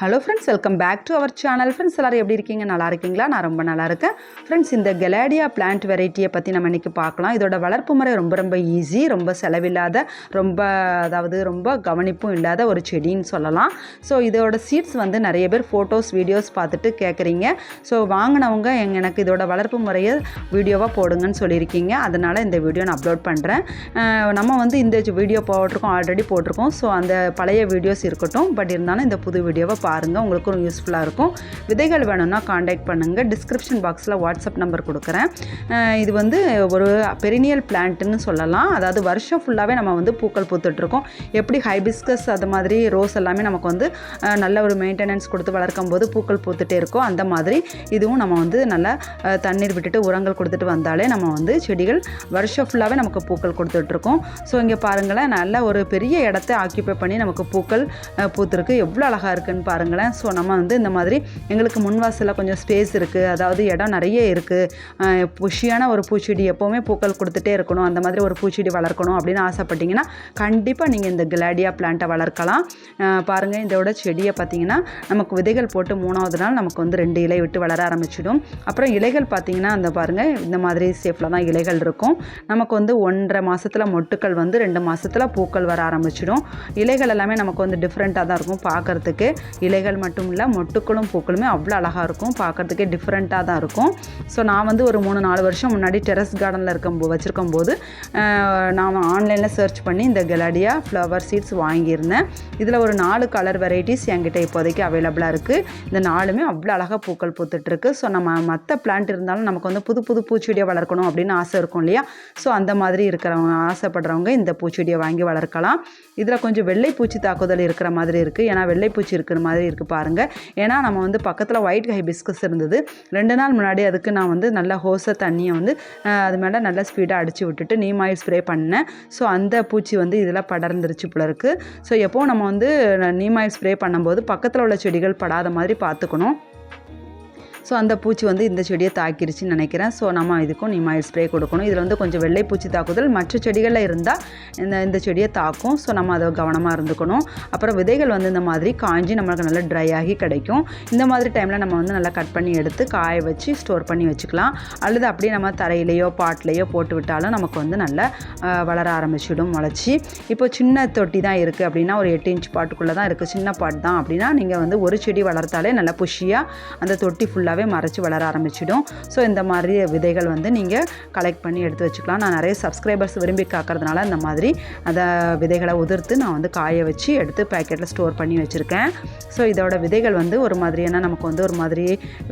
Hello friends welcome back to our channel friends எல்லோரும் எப்படி இருக்கீங்க? நல்லா இருக்கீங்களா? நான் ரொம்ப நல்லா இருக்கேன். ஃப்ரெண்ட்ஸ் இந்த கெலாடியா பிளான்ட் வெரைட்டியை பற்றி நம்ம இன்றைக்கி பார்க்கலாம். இதோட வளர்ப்பு முறை ரொம்ப ரொம்ப ஈஸி ரொம்ப செலவில்லாத ரொம்ப அதாவது ரொம்ப கவனிப்பும் இல்லாத ஒரு செடின்னு சொல்லலாம். ஸோ இதோட சீட்ஸ் வந்து நிறைய பேர் ஃபோட்டோஸ் வீடியோஸ் பார்த்துட்டு கேட்குறீங்க ஸோ வாங்கினவங்க எங்கள் எனக்கு இதோட வளர்ப்பு முறையை வீடியோவாக போடுங்கன்னு சொல்லியிருக்கீங்க. அதனால் இந்த வீடியோ நான் அப்லோட் பண்ணுறேன் நம்ம வந்து இந்த வீடியோ போட்டிருக்கோம் ஆல்ரெடி போட்டிருக்கோம். ஸோ அந்த பழைய வீடியோஸ் இருக்கட்டும். பட் இருந்தாலும் இந்த புது வீடியோவை பாருங்கள் உங்களுக்கும் யூஸ்ஃபுல்லாக இருக்கும். விதைகள் வேணும்னா காண்டாக்ட் பண்ணுங்கள் டிஸ்கிரிப்ஷன் பாக்ஸில் வாட்ஸ்அப் நம்பர் கொடுக்குறேன். இது வந்து ஒரு பெரினியல் பிளான்ட்டுன்னு சொல்லலாம். அதாவது வருஷம் ஃபுல்லாகவே நம்ம வந்து பூக்கள் பூத்துட்ருக்கோம். எப்படி ஹைபிஸ்கஸ் அது மாதிரி ரோஸ் எல்லாமே நமக்கு வந்து நல்ல ஒரு மெயின்டெனன்ஸ் கொடுத்து வளர்க்கும் போது பூக்கள் பூத்துட்டே இருக்கோ அந்த மாதிரி இதுவும் நம்ம வந்து நல்லா தண்ணீர் விட்டுட்டு உரங்கள் கொடுத்துட்டு வந்தாலே நம்ம வந்து செடிகள் வருஷம் ஃபுல்லாகவே நமக்கு பூக்கள் கொடுத்துட்ருக்கோம். ஸோ இங்கே பாருங்களேன் நல்ல ஒரு பெரிய இடத்த ஆக்கியபை பண்ணி நமக்கு பூக்கள் பூத்துருக்கு. எவ்வளோ அழகாக இருக்குன்னு பாருங்களேன். ஸோ நம்ம வந்து இந்த மாதிரி எங்களுக்கு முன்வாசலில் கொஞ்சம் ஸ்பேஸ் இருக்குது அதாவது இடம் நிறைய இருக்குது புஷியான ஒரு பூச்செடி எப்போவுமே பூக்கள் கொடுத்துட்டே இருக்கணும். அந்த மாதிரி ஒரு பூச்செடி வளர்க்கணும் அப்படின்னு ஆசைப்பட்டீங்கன்னா கண்டிப்பாக நீங்கள் இந்த கிளாடியா பிளான்ட்டை வளர்க்கலாம். பாருங்கள் இதோட செடியை பார்த்தீங்கன்னா நமக்கு விதைகள் போட்டு மூணாவது நாள் நமக்கு வந்து ரெண்டு இலை விட்டு வளர ஆரம்பிச்சிடும். அப்புறம் இலைகள் பார்த்தீங்கன்னா அந்த பாருங்கள் இந்த மாதிரி சேஃபில் தான் இலைகள் இருக்கும். நமக்கு வந்து ஒன்றரை மாதத்தில் மொட்டுக்கள் வந்து ரெண்டு மாதத்தில் பூக்கள் வர ஆரம்பிச்சிடும். இலைகள் எல்லாமே நமக்கு வந்து டிஃப்ரெண்ட்டாக தான் இருக்கும் பார்க்கறதுக்கு. இலைகள் மட்டும் இல்லை மொட்டுக்களும் பூக்களுமே அவ்வளோ அழகாக இருக்கும். பார்க்கறதுக்கே டிஃப்ரெண்ட்டாக தான் இருக்கும். ஸோ நான் வந்து ஒரு மூணு நாலு வருஷம் முன்னாடி டெரஸ் கார்டனில் இருக்கும் வச்சுருக்கும் போது நான் ஆன்லைனில் சர்ச் பண்ணி இந்த கெலடியா ஃப்ளவர் சீட்ஸ் வாங்கியிருந்தேன். இதில் ஒரு நாலு கலர் வெரைட்டிஸ் என்கிட்ட இப்போதைக்கு அவைலபிளாக இருக்குது இந்த நாலுமே அவ்வளோ அழகாக பூக்கள் பூத்துட்ருக்கு ஸோ நம்ம மற்ற பிளான்ட் இருந்தாலும் நமக்கு வந்து புது புது பூச்செடியை வளர்க்கணும் அப்படின்னு ஆசை இருக்கும் இல்லையா? ஸோ அந்த மாதிரி இருக்கிறவங்க ஆசைப்படுறவங்க இந்த பூச்செடியை வாங்கி வளர்க்கலாம். இதில் கொஞ்சம் வெள்ளை பூச்சி தாக்குதல் இருக்கிற மாதிரி இருக்குது ஏன்னா வெள்ளை பூச்சி இருக்கிற மாதிரி இருக்குது பாருங்கள் ஏன்னா நம்ம வந்து பக்கத்தில் ஒயிட் ஹைபிஸ்கஸ் இருந்தது. ரெண்டு நாள் முன்னாடி அதுக்கு நான் வந்து நல்ல ஹோஸை தண்ணியை வந்து அது மேலே நல்லா ஸ்பீடாக அடித்து விட்டுட்டு நீம் ஆயில் ஸ்ப்ரே பண்ணேன். ஸோ அந்த பூச்சி வந்து இதில் படர்ந்துருச்சு போல இருக்குது ஸோ எப்போ நம்ம வந்து நீம் ஆயில் ஸ்ப்ரே பண்ணும்போது பக்கத்தில் உள்ள செடிகள் படாத மாதிரி பார்த்துக்கணும். ஸோ அந்த பூச்சி வந்து இந்த செடியை தாக்கிருச்சுன்னு நினைக்கிறேன். ஸோ நம்ம இதுக்கும் நிமாயில் ஸ்ப்ரே கொடுக்கணும். இதில் வந்து கொஞ்சம் வெள்ளை பூச்சி தாக்குதல். மற்ற செடிகளில் இருந்தால் இந்த இந்த செடியை தாக்கும். ஸோ நம்ம அதை கவனமாக இருந்துக்கணும். அப்புறம் விதைகள் வந்து இந்த மாதிரி காஞ்சி நம்மளுக்கு நல்லா ட்ரை ஆகி கிடைக்கும். இந்த மாதிரி டைமில் நம்ம வந்து நல்லா கட் பண்ணி எடுத்து காய வச்சு ஸ்டோர் பண்ணி வச்சுக்கலாம். அல்லது அப்படியே நம்ம தரையிலையோ பாட்டிலையோ போட்டு விட்டாலும் நமக்கு வந்து நல்லா வளர ஆரம்பிச்சிடும் வளர்ச்சி. இப்போ சின்ன தொட்டி தான் இருக்குது அப்படின்னா ஒரு எட்டு இன்ச் பாட்டுக்குள்ளே தான் இருக்குது சின்ன பாட் தான் அப்படின்னா நீங்கள் வந்து ஒரு செடி வளர்த்தாலே நல்லா புஷியாக அந்த தொட்டி ஃபுல்லாக ஃபுல்லாகவே மறைச்சி வளர ஆரம்பிச்சிடும். ஸோ இந்த மாதிரி விதைகள் வந்து நீங்கள் கலெக்ட் பண்ணி எடுத்து வச்சுக்கலாம். நான் நிறைய சப்ஸ்கிரைபர்ஸ் விரும்பி காக்கிறதுனால இந்த மாதிரி அந்த விதைகளை உதிர்த்து நான் வந்து காய வச்சு எடுத்து பேக்கெட்டில் ஸ்டோர் பண்ணி வச்சுருக்கேன். ஸோ இதோட விதைகள் வந்து ஒரு மாதிரியான நமக்கு வந்து ஒரு மாதிரி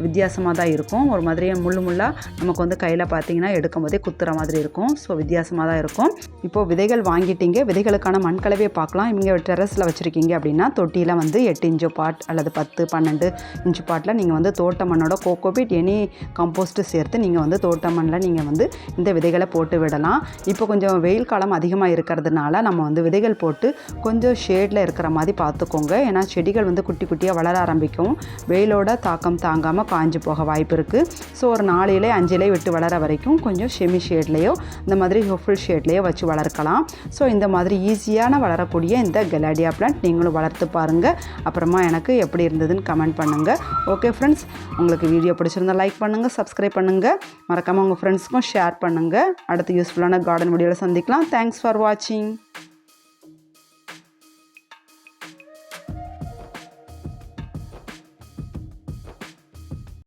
வித்தியாசமாக தான் இருக்கும். ஒரு மாதிரியே முள்ளு முள்ளாக நமக்கு வந்து கையில் பார்த்தீங்கன்னா எடுக்கும் போதே குத்துற மாதிரி இருக்கும். ஸோ வித்தியாசமாக தான் இருக்கும். இப்போது விதைகள் வாங்கிட்டீங்க. விதைகளுக்கான மண்கலவையை பார்க்கலாம். இவங்க டெரஸில் வச்சுருக்கீங்க அப்படின்னா தொட்டியில் வந்து எட்டு இன்ச்சு பாட் அல்லது பத்து பன்னெண்டு இன்ச்சு பாட்டில் நீங்கள் வந்து தோட்ட மண்ணோட கோகோபிட் எனி கம்போஸ்ட்டு சேர்த்து நீங்கள் வந்து தோட்ட மண்ணில் நீங்கள் வந்து இந்த விதைகளை போட்டு விடலாம். இப்போ கொஞ்சம் வெயில் காலம் அதிகமாக இருக்கிறதுனால நம்ம வந்து விதைகள் போட்டு கொஞ்சம் ஷேடில் இருக்கிற மாதிரி பார்த்துக்கோங்க. ஏன்னா செடிகள் வந்து குட்டி குட்டியாக வளர ஆரம்பிக்கும். வெயிலோட தாக்கம் தாங்காமல் காஞ்சு போக வாய்ப்பு இருக்குது ஸோ ஒரு நாலு இலை அஞ்சு இலை விட்டு வளர வரைக்கும் கொஞ்சம் செமி ஷேட்லேயோ இந்த மாதிரி ஃபுல் ஷேட்லேயோ வச்சு வளர்க்கலாம். ஸோ இந்த மாதிரி ஈஸியான வளரக்கூடிய இந்த கெலாடியா பிளான்ட் நீங்களும் வளர்த்து பாருங்கள் அப்புறமா எனக்கு எப்படி இருந்ததுன்னு கமெண்ட் பண்ணுங்கள் ஓகே ஃப்ரெண்ட்ஸ் உங்களுக்கு வீடியோ பிடிச்சிருந்தால் லைக் பண்ணுங்கள் சப்ஸ்கிரைப் பண்ணுங்கள் மறக்காமல் உங்கள் ஃப்ரெண்ட்ஸ்க்கும் ஷேர் பண்ணுங்கள் அடுத்து யூஸ்ஃபுல்லான கார்டன் வீடியோவில் சந்திக்கலாம். தேங்க்ஸ் ஃபார் வாட்சிங்